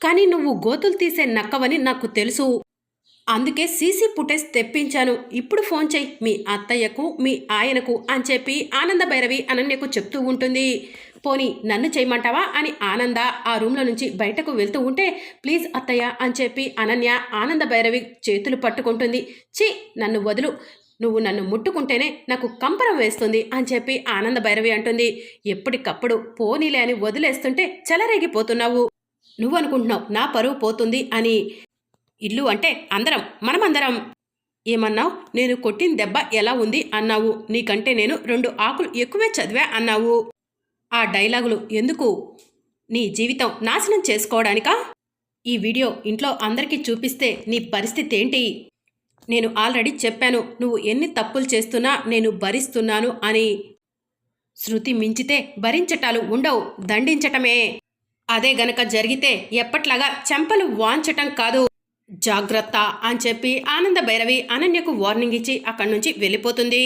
కానీ నువ్వు గోతులు తీసే నక్కవని నాకు తెలుసు. అందుకే సీసీ ఫుటేజ్ తెప్పించాను. ఇప్పుడు ఫోన్ చెయ్యి మీ అత్తయ్యకు మీ ఆయనకు అని చెప్పి ఆనంద భైరవి అనన్యకు చెప్తూ ఉంటుంది. పోనీ నన్ను చేయమంటావా అని ఆనంద ఆ రూమ్లో నుంచి బయటకు వెళ్తూ ఉంటే ప్లీజ్ అత్తయ్య అని చెప్పి అనన్య ఆనంద భైరవి చేతులు పట్టుకుంటుంది. ఛీ నన్ను వదులు. నువ్వు నన్ను ముట్టుకుంటేనే నాకు కంపరం వేస్తుంది అని చెప్పి ఆనంద భైరవి అంటుంది. ఎప్పటికప్పుడు పోనీలే అని వదిలేస్తుంటే చెలరేగిపోతున్నావు. నువ్వు అనుకుంటున్నావు నా పరువు పోతుంది అని ఇల్లు అంటే అందరం మనమందరం. ఏమన్నావు? నేను కొట్టిన దెబ్బ ఎలా ఉంది అన్నావు? నీకంటే నేను రెండు ఆకులు ఎక్కువే చదివా అన్నావు. ఆ డైలాగులు ఎందుకు? నీ జీవితం నాశనం చేసుకోవడానికా? ఈ వీడియో ఇంట్లో అందరికీ చూపిస్తే నీ పరిస్థితి ఏంటి? నేను ఆల్రెడీ చెప్పాను నువ్వు ఎన్ని తప్పులు చేస్తున్నా నేను భరిస్తున్నాను అని. శృతి మించితే భరించటాలు ఉండవు దండించటమే. అదే గనక జరిగితే ఎప్పట్లాగా చెంపలు వాంచటం కాదు. జాగ్రత్త అని చెప్పి ఆనంద భైరవి అనన్యకు వార్నింగ్ ఇచ్చి అక్కడి నుంచి వెళ్ళిపోతుంది.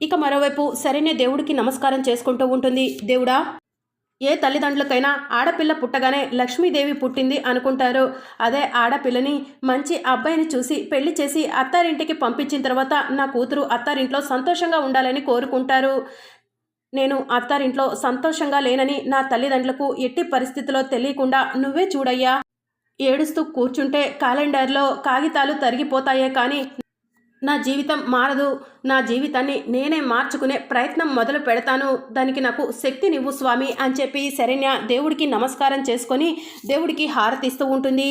ఇక మరోవైపు సరైన దేవుడికి నమస్కారం చేసుకుంటూ ఉంటుంది. దేవుడా ఏ తల్లిదండ్రులకైనా ఆడపిల్ల పుట్టగానే లక్ష్మీదేవి పుట్టింది అనుకుంటారు. అదే ఆడపిల్లని మంచి అబ్బాయిని చూసి పెళ్ళి చేసి అత్తారింటికి పంపించిన తర్వాత నా కూతురు అత్తారింట్లో సంతోషంగా ఉండాలని కోరుకుంటారు. నేను అత్తారింట్లో సంతోషంగా లేనని నా తల్లిదండ్రులకు ఎట్టి పరిస్థితిలో తెలియకుండా నువ్వే చూడయ్యా. ఏడుస్తూ కూర్చుంటే క్యాలెండర్లో కాగితాలు తరిగిపోతాయే కానీ నా జీవితం మారదు. నా జీవితాన్ని నేనే మార్చుకునే ప్రయత్నం మొదలు పెడతాను. దానికి నాకు శక్తినివ్వు స్వామి అని చెప్పి శరణ్య దేవుడికి నమస్కారం చేసుకొని దేవుడికి హారతిస్తూ ఉంటుంది.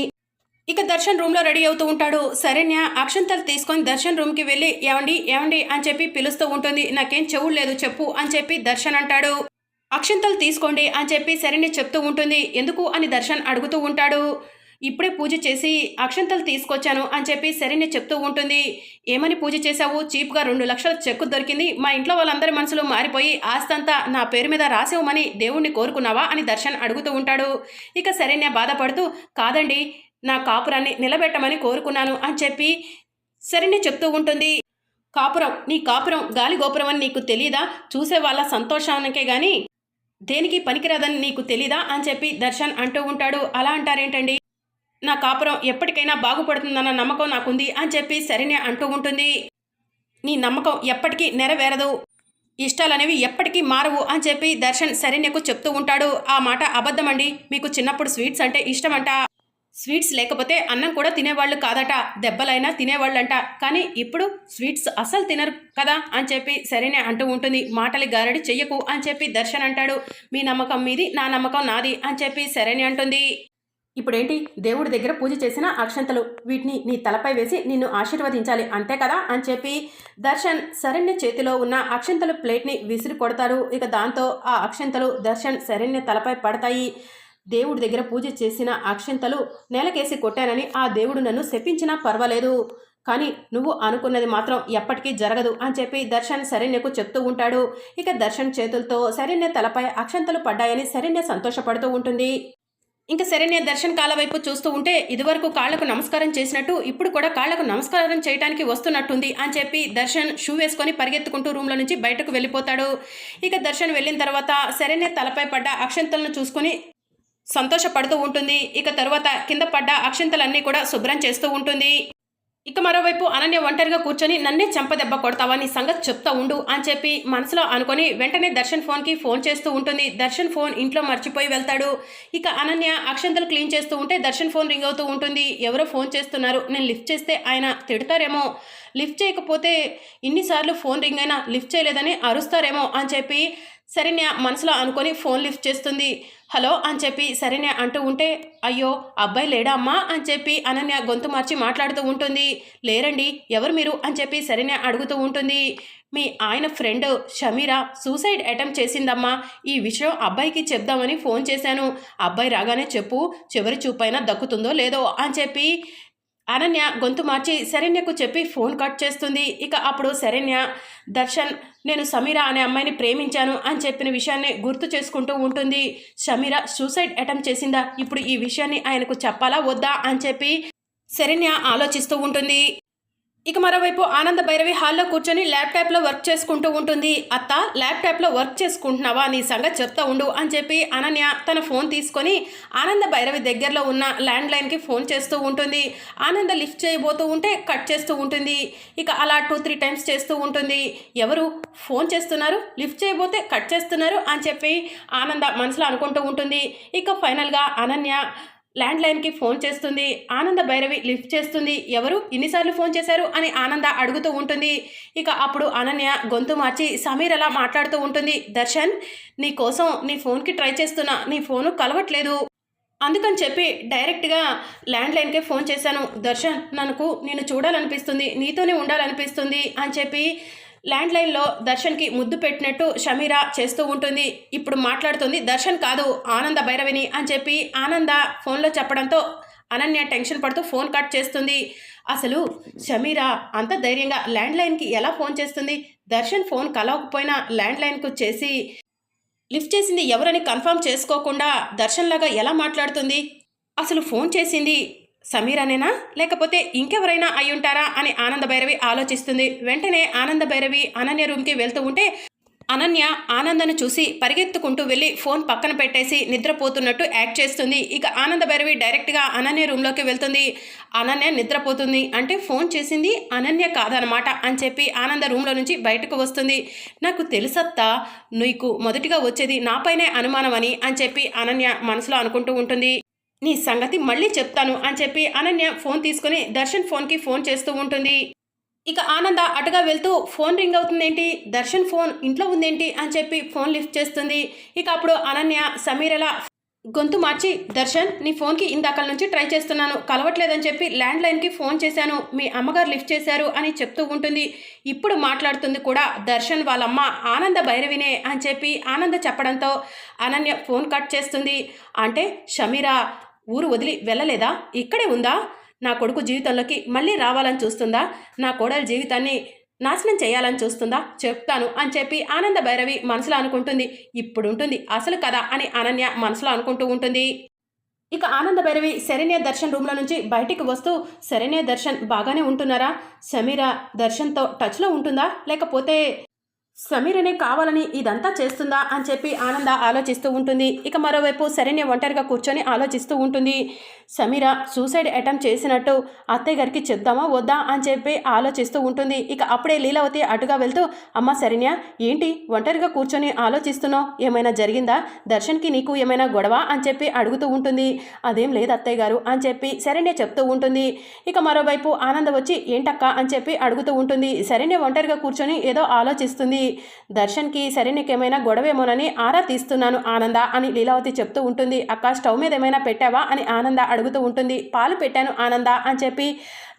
ఇక దర్శన్ రూమ్లో రెడీ అవుతూ ఉంటాడు. సరేన్య అక్షంతలు తీసుకొని దర్శన్ రూమ్కి వెళ్ళి ఏమండి ఏమండి అని చెప్పి పిలుస్తూ ఉంటుంది. నాకేం చెవులు లేదు చెప్పు అని చెప్పి దర్శన్ అంటాడు. అక్షంతలు తీసుకోండి అని చెప్పి శరణ్య చెప్తూ ఉంటుంది. ఎందుకు? అని దర్శన్ అడుగుతూ ఉంటాడు. ఇప్పుడే పూజ చేసి అక్షంతలు తీసుకొచ్చాను అని చెప్పి శరణ్య చెప్తూ ఉంటుంది. ఏమని పూజ చేశావు? చీప్గా రెండు లక్షల చెక్కు దొరికింది. మా ఇంట్లో వాళ్ళందరి మనసులో మారిపోయి ఆస్తంతా నా పేరు మీద రాసేవమని దేవుణ్ణి కోరుకున్నావా? అని దర్శన్ అడుగుతూ ఉంటాడు. ఇక శరణ్య బాధపడుతూ కాదండి నా కాపురాన్ని నిలబెట్టమని కోరుకున్నాను అని చెప్పి సరిని చెప్తూ ఉంటుంది. కాపురం నీ కాపురం గాలి గోపురం అని నీకు తెలీదా? చూసే వాళ్ళ సంతోషానికే గాని దేనికి పనికిరాదని నీకు తెలీదా? అని చెప్పి దర్శన్ అంటూ ఉంటాడు. అలా అంటారేంటండి? నా కాపురం ఎప్పటికైనా బాగుపడుతుందన్న నమ్మకం నాకుంది అని చెప్పి శరణ్య అంటూ ఉంటుంది. నీ నమ్మకం ఎప్పటికీ నెరవేరదు. ఇష్టాలనేవి ఎప్పటికీ మారవు అని చెప్పి దర్శన్ శరణ్యకు చెప్తూ ఉంటాడు. ఆ మాట అబద్ధమండి. మీకు చిన్నప్పుడు స్వీట్స్ అంటే ఇష్టమంట. స్వీట్స్ లేకపోతే అన్నం కూడా తినేవాళ్ళు కాదట దెబ్బలైనా తినేవాళ్ళంట. కానీ ఇప్పుడు స్వీట్స్ అసలు తినరు కదా అని చెప్పి సరేనే అంటూ ఉంటుంది. మాటలు గారడి చెయ్యకు అని చెప్పి దర్శన్ అంటాడు. మీ నమ్మకం మీది నా నమ్మకం నాది అని చెప్పి సరేనే అంటుంది. ఇప్పుడేంటి? దేవుడి దగ్గర పూజ చేసిన అక్షంతలు. వీటిని నీ తలపై వేసి నిన్ను ఆశీర్వదించాలి అంతే కదా అని చెప్పి దర్శన్ శరణ్య చేతిలో ఉన్న అక్షంతలు ప్లేట్ని విసిరి కొడతారు ఇక దాంతో ఆ అక్షంతలు దర్శన్ శరణ్య తలపై పడతాయి. దేవుడి దగ్గర పూజ చేసిన అక్షంతలు నేలకేసి కొట్టానని ఆ దేవుడు నన్ను శపించినా పర్వాలేదు. కానీ నువ్వు అనుకున్నది మాత్రం ఎప్పటికీ జరగదు అని చెప్పి దర్శన్ శరణ్యకు చెప్తూ ఉంటాడు. ఇక దర్శన్ చేతులతో శరణ్య తలపై అక్షంతలు పడ్డాయని శరణ్య సంతోషపడుతూ ఉంటుంది. ఇంకా శరణ్య దర్శన్ కాళ్ళ వైపు చూస్తూ ఉంటే ఇదివరకు కాళ్ళకు నమస్కారం చేసినట్టు ఇప్పుడు కూడా కాళ్ళకు నమస్కారం చేయడానికి వస్తున్నట్టుంది అని చెప్పి దర్శన్ షూ వేసుకొని పరిగెత్తుకుంటూ రూమ్లో నుంచి బయటకు వెళ్ళిపోతాడు. ఇక దర్శన్ వెళ్ళిన తర్వాత శరణ్య తలపై పడ్డ అక్షంతలను చూసుకొని సంతోషపడుతూ ఉంటుంది. ఇక తరువాత కింద పడ్డ అక్షంతలన్నీ కూడా శుభ్రం చేస్తూ ఉంటుంది. ఇక మరోవైపు అనన్య ఒంటరిగా కూర్చొని నన్నే చెంపదెబ్బ కొడతావా? నీ సంగతి చెప్తా ఉండు అని చెప్పి మనసులో అనుకొని వెంటనే దర్శన్ ఫోన్కి ఫోన్ చేస్తూ ఉంటుంది. దర్శన్ ఫోన్ ఇంట్లో మర్చిపోయి వెళ్తాడు. ఇక అనన్య అక్షంతలు క్లీన్ చేస్తూ ఉంటే దర్శన్ ఫోన్ రింగ్ అవుతూ ఉంటుంది. ఎవరో ఫోన్ చేస్తున్నారు. నేను లిఫ్ట్ చేస్తే ఆయన తిడతారేమో. లిఫ్ట్ చేయకపోతే ఇన్నిసార్లు ఫోన్ రింగ్ అయినా లిఫ్ట్ చేయలేదని అరుస్తారేమో అని చెప్పి శరణ్య మనసులో అనుకొని ఫోన్ లిఫ్ట్ చేస్తుంది. హలో అని చెప్పి శరణ్య అంటూ ఉంటే అయ్యో అబ్బాయి లేడా అమ్మా? అని చెప్పి అనన్య గొంతు మార్చి మాట్లాడుతూ ఉంటుంది. లేరండి ఎవరు మీరు? అని చెప్పి శరణ్య అడుగుతూ ఉంటుంది. మీ ఆయన ఫ్రెండ్ షమీరా సూసైడ్ అటెంప్ట్ చేసిందమ్మా. ఈ విషయం అబ్బాయికి చెప్దామని ఫోన్ చేశాను. అబ్బాయి రాగానే చెప్పు చివరి చూపైనా దక్కుతుందో లేదో అని చెప్పి అనన్య గొంతు మార్చి శరణ్యకు చెప్పి ఫోన్ కట్ చేస్తుంది. ఇక అప్పుడు శరణ్య దర్శన్ నేను సమీర అనే అమ్మాయిని ప్రేమించాను అని చెప్పిన విషయాన్ని గుర్తు చేసుకుంటూ ఉంటుంది. సమీర సూసైడ్ అటెంప్ట్ చేసిందా? ఇప్పుడు ఈ విషయాన్ని ఆయనకు చెప్పాలా? వద్దా? అని చెప్పి శరణ్య ఆలోచిస్తూ ఉంటుంది. ఇక మరోవైపు ఆనంద భైరవి హాల్లో కూర్చొని ల్యాప్టాప్లో వర్క్ చేసుకుంటూ ఉంటుంది. అత్త ల్యాప్టాప్లో వర్క్ చేసుకుంటున్నావా? నీ సంగతి చెప్తా ఉండు అని చెప్పి అనన్య తన ఫోన్ తీసుకొని ఆనంద భైరవి దగ్గరలో ఉన్న ల్యాండ్ లైన్కి ఫోన్ చేస్తూ ఉంటుంది. ఆనంద లిఫ్ట్ చేయబోతూ ఉంటే కట్ చేస్తూ ఉంటుంది. ఇక అలా టూ త్రీ టైమ్స్ చేస్తూ ఉంటుంది. ఎవరు? ఫోన్ చేస్తున్నారు లిఫ్ట్ చేయబోతే కట్ చేస్తున్నారు అని చెప్పి ఆనంద మనసులో అనుకుంటూ ఉంటుంది. ఇక ఫైనల్గా అనన్య ల్యాండ్ లైన్కి ఫోన్ చేస్తుంది. ఆనంద భైరవి లిఫ్ట్ చేస్తుంది. ఎవరు? ఎన్నిసార్లు ఫోన్ చేశారు? అని ఆనంద అడుగుతూ ఉంటుంది. ఇక అప్పుడు అనన్య గొంతు మార్చి సమీర్ అలా మాట్లాడుతూ ఉంటుంది. దర్శన్ నీ కోసం నీ ఫోన్కి ట్రై చేస్తున్నా. నీ ఫోను కలవట్లేదు. అందుకని చెప్పి డైరెక్ట్గా ల్యాండ్ లైన్కే ఫోన్ చేశాను. దర్శన్ నాకు నేను చూడాలనిపిస్తుంది. నీతోనే ఉండాలనిపిస్తుంది అని చెప్పి ల్యాండ్ లైన్లో దర్శన్కి ముద్దు పెట్టినట్టు షమీరా చేస్తూ ఉంటుంది. ఇప్పుడు మాట్లాడుతుంది దర్శన్ కాదు ఆనంద భైరవిని అని చెప్పి ఆనంద ఫోన్లో చెప్పడంతో అనన్య టెన్షన్ పడుతూ ఫోన్ కట్ చేస్తుంది. అసలు షమీరా అంత ధైర్యంగా ల్యాండ్ లైన్కి ఎలా ఫోన్ చేస్తుంది? దర్శన్ ఫోన్ కలవకపోయినా ల్యాండ్ లైన్కు చేసి లిఫ్ట్ చేసింది ఎవరని కన్ఫర్మ్ చేసుకోకుండా దర్శన్లాగా ఎలా మాట్లాడుతుంది? అసలు ఫోన్ చేసింది సమీర్ అనేనా? లేకపోతే ఇంకెవరైనా అయి ఉంటారా? అని ఆనంద భైరవి ఆలోచిస్తుంది. వెంటనే ఆనంద భైరవి అనన్య రూమ్కి వెళ్తూ ఉంటే అనన్య ఆనందను చూసి పరిగెత్తుకుంటూ వెళ్ళి ఫోన్ పక్కన పెట్టేసి నిద్రపోతున్నట్టు యాక్ట్ చేస్తుంది. ఇక ఆనంద భైరవి డైరెక్ట్గా అనన్య రూమ్లోకి వెళ్తుంది. అనన్య నిద్రపోతుంది. అంటే ఫోన్ చేసింది అనన్య కాదనమాట అని చెప్పి ఆనంద రూమ్లో నుంచి బయటకు వస్తుంది. నాకు తెలుసత్తా నీకు మొదటిగా వచ్చేది నాపైనే అనుమానం అని అని చెప్పి అనన్య మనసులో అనుకుంటూ ఉంటుంది. నీ సంగతి మళ్ళీ చెప్తాను అని చెప్పి అనన్య ఫోన్ తీసుకుని దర్శన్ ఫోన్కి ఫోన్ చేస్తూ ఉంటుంది. ఇక ఆనంద అటుగా వెళ్తూ ఫోన్ రింగ్ అవుతుందేంటి? దర్శన్ ఫోన్ ఇంట్లో ఉందేంటి? అని చెప్పి ఫోన్ లిఫ్ట్ చేస్తుంది. ఇక అప్పుడు అనన్య సమీరలా గొంతు మార్చి దర్శన్ నీ ఫోన్కి ఇందాకల నుంచి ట్రై చేస్తున్నాను. కలవట్లేదని చెప్పి ల్యాండ్ లైన్కి ఫోన్ చేశాను. మీ అమ్మగారు లిఫ్ట్ చేశారు అని చెప్తూ ఉంటుంది. ఇప్పుడు మాట్లాడుతుంది కూడా దర్శన్ వాళ్ళమ్మ ఆనంద భైరవినే అని చెప్పి ఆనంద చెప్పడంతో అనన్య ఫోన్ కట్ చేస్తుంది. అంటే షమీరా ఊరు వదిలి వెళ్ళలేదా? ఇక్కడే ఉందా? నా కొడుకు జీవితంలోకి మళ్ళీ రావాలని చూస్తుందా? నా కోడలి జీవితాన్ని నాశనం చేయాలని చూస్తుందా? చెప్తాను అని చెప్పి ఆనంద భైరవి మనసులో అనుకుంటుంది. ఇప్పుడు ఉంటుంది అసలు కదా అని అనన్య మనసులో అనుకుంటూ ఉంటుంది. ఇక ఆనంద భైరవి శరణ్య దర్శన్ రూమ్లో నుంచి బయటికి వస్తూ శరణ్య దర్శన్ బాగానే ఉంటున్నారా? సమీర దర్శన్తో టచ్లో ఉంటుందా? లేకపోతే సమీరనే కావాలని ఇదంతా చేస్తుందా అని చెప్పి ఆనంద ఆలోచిస్తూ ఉంటుంది. ఇక మరోవైపు శరణ్య ఒంటరిగా కూర్చొని ఆలోచిస్తూ ఉంటుంది. సమీర సూసైడ్ అటెంప్ట్ చేసినట్టు అత్తయ్య గారికి చెప్దామా వద్దా అని చెప్పి ఆలోచిస్తూ ఉంటుంది. ఇక అప్పుడే లీలావతి అటుగా వెళ్తూ అమ్మ శరణ్య ఏంటి ఒంటరిగా కూర్చొని ఆలోచిస్తున్నావు? ఏమైనా జరిగిందా? దర్శన్కి నీకు ఏమైనా గొడవ? అని చెప్పి అడుగుతూ ఉంటుంది. అదేం లేదు అత్తయ్య గారు అని చెప్పి శరణ్య చెప్తూ ఉంటుంది. ఇక మరోవైపు ఆనంద వచ్చి ఏంటక్క? అని చెప్పి అడుగుతూ ఉంటుంది. శరణ్య ఒంటరిగా కూర్చొని ఏదో ఆలోచిస్తుంది. దర్శన్కి సరే నీకేమైనా గొడవేమోనని ఆరా తీస్తున్నాను ఆనంద అని లీలావతి చెప్తూ ఉంటుంది. అక్క స్టవ్ మీద ఏమైనా పెట్టావా? అని ఆనంద అడుగుతూ ఉంటుంది. పాలు పెట్టాను ఆనంద అని చెప్పి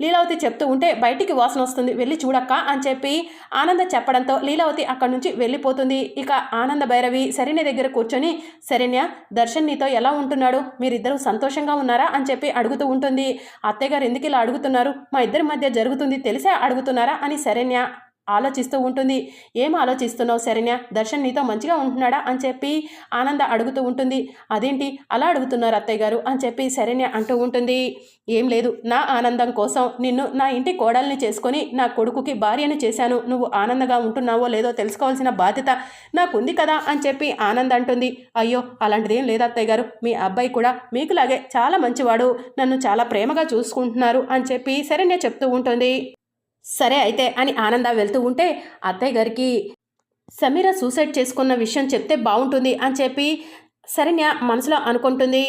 లీలావతి చెప్తూ ఉంటే బయటికి వాసన వస్తుంది. వెళ్ళి చూడక్క అని చెప్పి ఆనంద చెప్పడంతో లీలావతి అక్కడి నుంచి వెళ్ళిపోతుంది. ఇక ఆనంద భైరవి శరణ్య దగ్గర కూర్చొని శరణ్య దర్శన్ నీతో ఎలా ఉంటున్నాడు? మీరిద్దరూ సంతోషంగా ఉన్నారా? అని చెప్పి అడుగుతూ ఉంటుంది. అత్తయ్య గారు ఎందుకు ఇలా అడుగుతున్నారు? మా ఇద్దరి మధ్య జరుగుతుంది తెలిసే అడుగుతున్నారా? అని శరణ్య ఆలోచిస్తూ ఉంటుంది. ఏం ఆలోచిస్తున్నావు శరణ్య? దర్శన్ నీతో మంచిగా ఉంటున్నాడా? అని చెప్పి ఆనంద అడుగుతూ ఉంటుంది. అదేంటి? అలా అడుగుతున్నారు అత్తయ్య గారు అని చెప్పి శరణ్య అంటూ ఉంటుంది. ఏం లేదు. నా ఆనందం కోసం నిన్ను నా ఇంటి కోడల్ని చేసుకొని నా కొడుకుకి భార్యను చేశాను. నువ్వు ఆనందంగా ఉంటున్నావో లేదో తెలుసుకోవాల్సిన బాధ్యత నాకుంది కదా అని చెప్పి ఆనంద్ అంటుంది. అయ్యో! అలాంటిదేం లేదు అత్తయ్య గారు. మీ అబ్బాయి కూడా మీకులాగే చాలా మంచివాడు. నన్ను చాలా ప్రేమగా చూసుకుంటున్నారు అని చెప్పి శరణ్య చెప్తూ ఉంటుంది. సరే అయితే అని ఆనంద వెళ్తూ ఉంటే అత్తయ్య గారికి సమీర సూసైడ్ చేసుకున్న విషయం చెప్తే బాగుంటుంది అని చెప్పి శరణ్య మనసులో అనుకుంటుంది.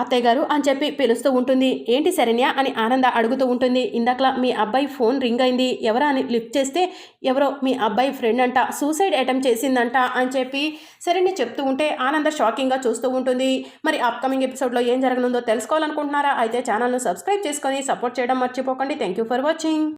అత్తయ్య గారు అని చెప్పి పిలుస్తూ ఉంటుంది. ఏంటి శరణ్య అని ఆనంద అడుగుతూ ఉంటుంది. ఇందాకలా మీ అబ్బాయి ఫోన్ రింగ్ అయింది. ఎవరా అని లిఫ్ట్ చేస్తే ఎవరో మీ అబ్బాయి ఫ్రెండ్ అంట సూసైడ్ అటెంప్ట్ చేసిందంట అని చెప్పి శరణ్య చెప్తూ ఉంటే ఆనంద షాకింగ్గా చూస్తూ ఉంటుంది. మరి అప్కమింగ్ ఎపిసోడ్లో ఏం జరగనుందో తెలుసుకోవాలనుకుంటున్నారా? అయితే ఛానల్ను సబ్స్క్రైబ్ చేసుకొని సపోర్ట్ చేయడం మర్చిపోకండి. Thank you for watching.